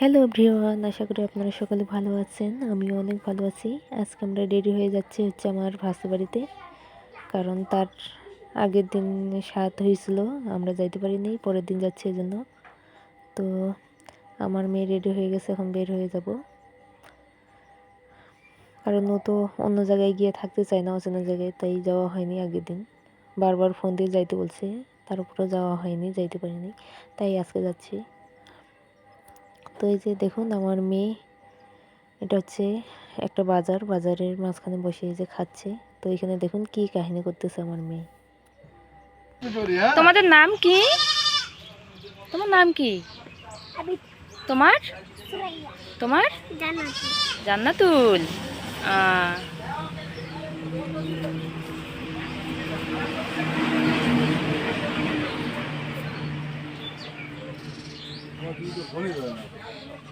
Hello everyone আশা করি আপনারা সকলে ভালো আছেন। আমিও অনেক ভালো আছি। আজকে আমরা রেডি হয়ে যাচ্ছি হচ্ছে আমার ভাসে বাড়িতে, কারণ তার আগের দিন সাত হয়েছিল। আমরা যাইতে পারিনি, পরের দিন যাচ্ছি এই জন্য তো আমার মেয়ে রেডি হয়ে গেছে, এখন বের হয়ে যাব। কারণ ও তো অন্য জায়গায় গিয়ে থাকতে চায় না, অচেনা জায়গায়, তাই যাওয়া হয়নি আগের দিন। বারবার ফোন দিয়ে যাইতে বলছে, তার উপরেও যাওয়া হয়নি, যাইতে পারিনি। তাই আজকে যাচ্ছি। তো এই যে দেখুন আমার মেয়ে এটা হচ্ছে একটা বাজার বাজারের মাঝখানে বসে যে খাচ্ছে। তো এখানে দেখুন কি কাহিনী করতেছে আমার মেয়ে। তোমাদের নাম কি? তোমার নাম কি? তোমার? তোমার? জান্নাতুল। আহ,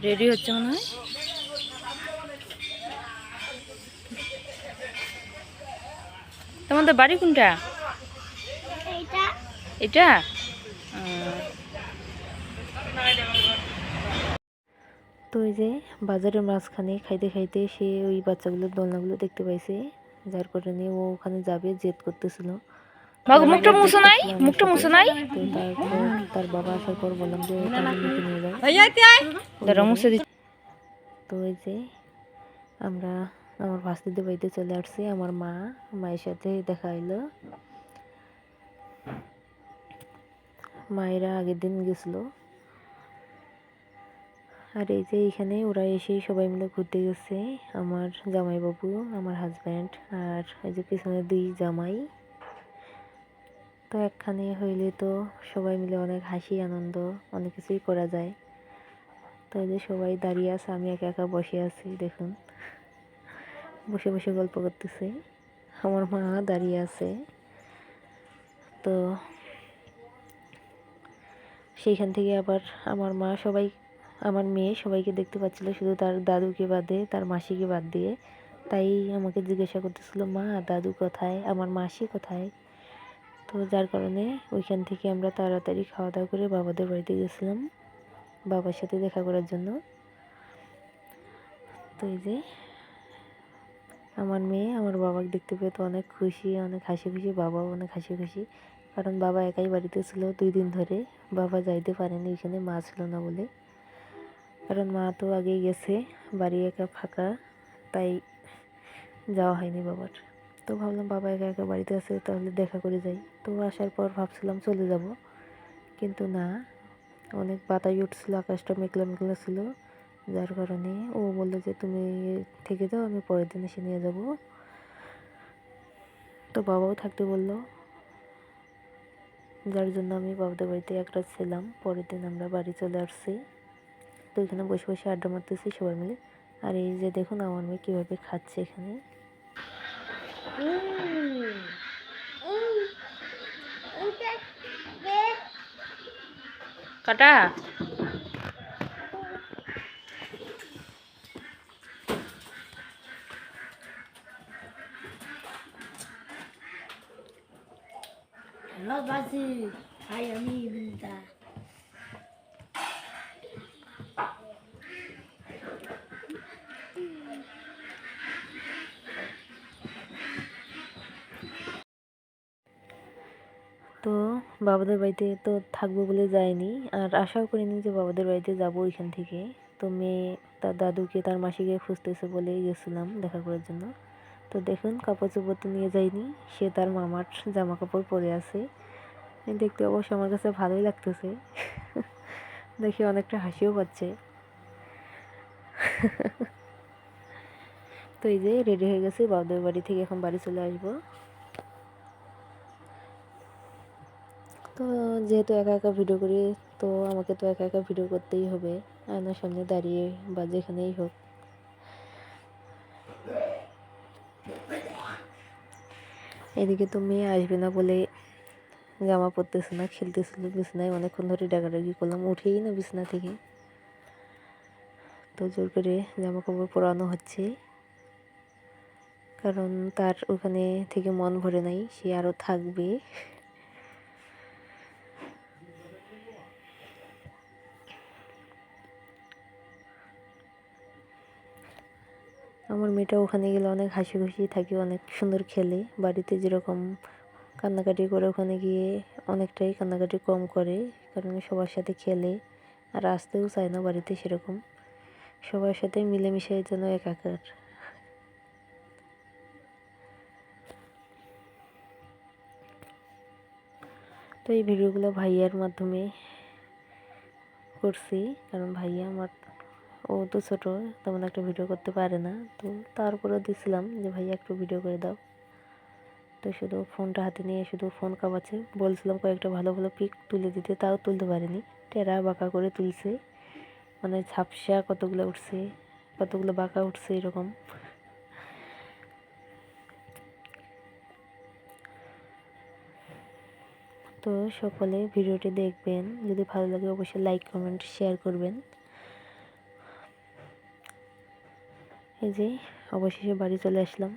রেডি হচ্ছে মনে হয়? তোমাদের বাড়ি কোনটা? এটা তো এই যে বাজারের মাঝখানে খাইতে খাইতে সে ওই বাচ্চাগুলোর দোলনাগুলো দেখতে পাইছে। যার কারণে ও ওখানে যাবে জেদ করতেছিল। বাবু মুখটা মুছো নাই মুখটা মুছো নাই। তার বাবা আসার পর বললাম যে মুছে দিচ্ছি। তো এই যে আমরা আমার ভাস্তিদের বাড়িতে চলে আসছি আমার মা মায়ের সাথে দেখা হইল। মায়েরা আগের দিন গেছিল। আর এই যে এখানে ওরা এসে সবাই মিলে ঘুরতে গেছে আমার জামাইবাবু আমার হাজব্যান্ড আর এই যে পিছনে দুই জামাই। তো একখানে হইলে তো সবাই মিলে অনেক হাসি, আনন্দ, অনেক কিছুই করা যায়। তো এই যে সবাই দাঁড়িয়ে আছে, আমি একা একা বসে আছি, দেখুন। বসে বসে গল্প করতেছি। আমার মা দাঁড়িয়ে আছে। তো সেইখান থেকে আবার আমার মা সবাই, আমার মেয়ে সবাইকে দেখতে পাচ্ছিল, শুধু তার দাদুকে বাদে, তার মাসিকে বাদ দিয়ে। তাই আমাকে জিজ্ঞাসা করতেছিল, মা, দাদু কোথায়? আমার মাসি কোথায়? তো যার কারণে ওইখান থেকে আমরা তাড়াতাড়ি খাওয়া দাওয়া করে বাবাদের বাড়িতে গেছিলাম, বাবার সাথে দেখা করার জন্য। তো এই যে, আমার মেয়ে, আমার বাবাকে দেখতে পেয়ে তো অনেক খুশি, অনেক হাসি খুশি, বাবাও অনেক হাসি খুশি। কারণ বাবা একাই বাড়িতে ছিল দুই দিন ধরে, বাবা যাইতে পারেনি, ওইখানে মা ছিল না বলে। কারণ মা তো আগেই গেছে, বাড়ি একা ফাঁকা, তাই যাওয়া হয়নি বাবার। তো ভাবলাম বাবা একা একা বাড়িতে আছে, তাহলে দেখা করে যাই। তো আসার পর ভাবছিলাম চলে যাব। কিন্তু না, অনেক বাতাই উঠছিল, আকাশটা মেঘলা মেঘলা ছিল। যার কারণে ও বলল যে, তুমি থেকে যাও, আমি পরের দিন এসে নিয়ে যাব। তো বাবাও থাকতে বলল। যার জন্য আমি বাবাদের বাড়িতে এক রাত ছিলাম। পরের দিন আমরা বাড়ি চলে আসছি। তো এখানে বসে বসে আড্ডা মারতেছি সবাই মিলে। আর এই যে দেখুন, আমার মেয়ে কীভাবে খাচ্ছে এখানে। কাটা Hello, Basu. Hi, আমি বিনিতা তো বাবাদের বাড়িতে তো থাকব বলে যায়নি। আর আশাও করিনি যে বাবাদের বাড়িতে যাব ওইখান থেকে। তো মেয়ে তার দাদুকে, তার মাসিকে খুঁজতেছে বলে গেছিলাম দেখা করার জন্য। তো দেখুন কাপড় চোপড় তো নিয়ে যায়নি। সে তার মামার জামা কাপড় পরে আছে। দেখতে অবশ্য আমার কাছে ভালোই লাগতেছে। দেখে অনেকটা হাসিও পাচ্ছে। তো এই যে রেডি হয়ে গেছে, বাবাদের বাড়ি থেকে এখন বাড়ি চলে আসব। যেহেতু একা একা ভিডিও করি, তো আমাকে তো একা একা ভিডিও করতেই হবে। আয়নার সামনে দাঁড়িয়ে বা যেখানেই হোক। এদিকে তো মেয়ে আসবে না বলে জামা পরতেছে না, খেলতেছিল বিছনায়। অনেকক্ষণ ধরে ডাকাডাকি করলাম, উঠেই না বিছনা থেকে। তো জোর করে জামা কাপড় পরানো হচ্ছে। কারণ তার ওখানে থেকে মন ভরে নাই, সে আরও থাকবে। আমার মেয়েটা ওখানে গেলে অনেক হাসি খুশি থাকে, অনেক সুন্দর খেলে। বাড়িতে যেরকম কান্নাকাটি করে ওখানে গিয়ে অনেকটাই কান্নাকাটি কম করে কারণ সবার সাথে খেলে। আর আসতেও চায় না বাড়িতে সেরকম। সবার সাথে মিলেমিশে যেন একাকার। তো এই ভিডিওগুলো ভাইয়ার মাধ্যমে করছি, কারণ ভাইয়া আমার ও তো ছোটো, তেমন একটা ভিডিও করতে পারে না। তো তারপরেও দিছিলাম যে, ভাইয়া একটু ভিডিও করে দাও। তো শুধু ফোনটা হাতে নিয়ে শুধু ফোন কামাচ্ছে বলছিলাম, কয়েকটা ভালো ভালো পিক তুলে দিতে। তাও তুলতে পারিনি। টেরা বাঁকা করে তুলছে। মানে ঝাপসা কতগুলো উঠছে, কতগুলো বাঁকা উঠছে এরকম। তো সকলে ভিডিওটি দেখবেন। যদি ভালো লাগে, অবশ্যই লাইক কমেন্ট শেয়ার করবেন। এই যে অবশেষে বাড়ি চলে আসলাম।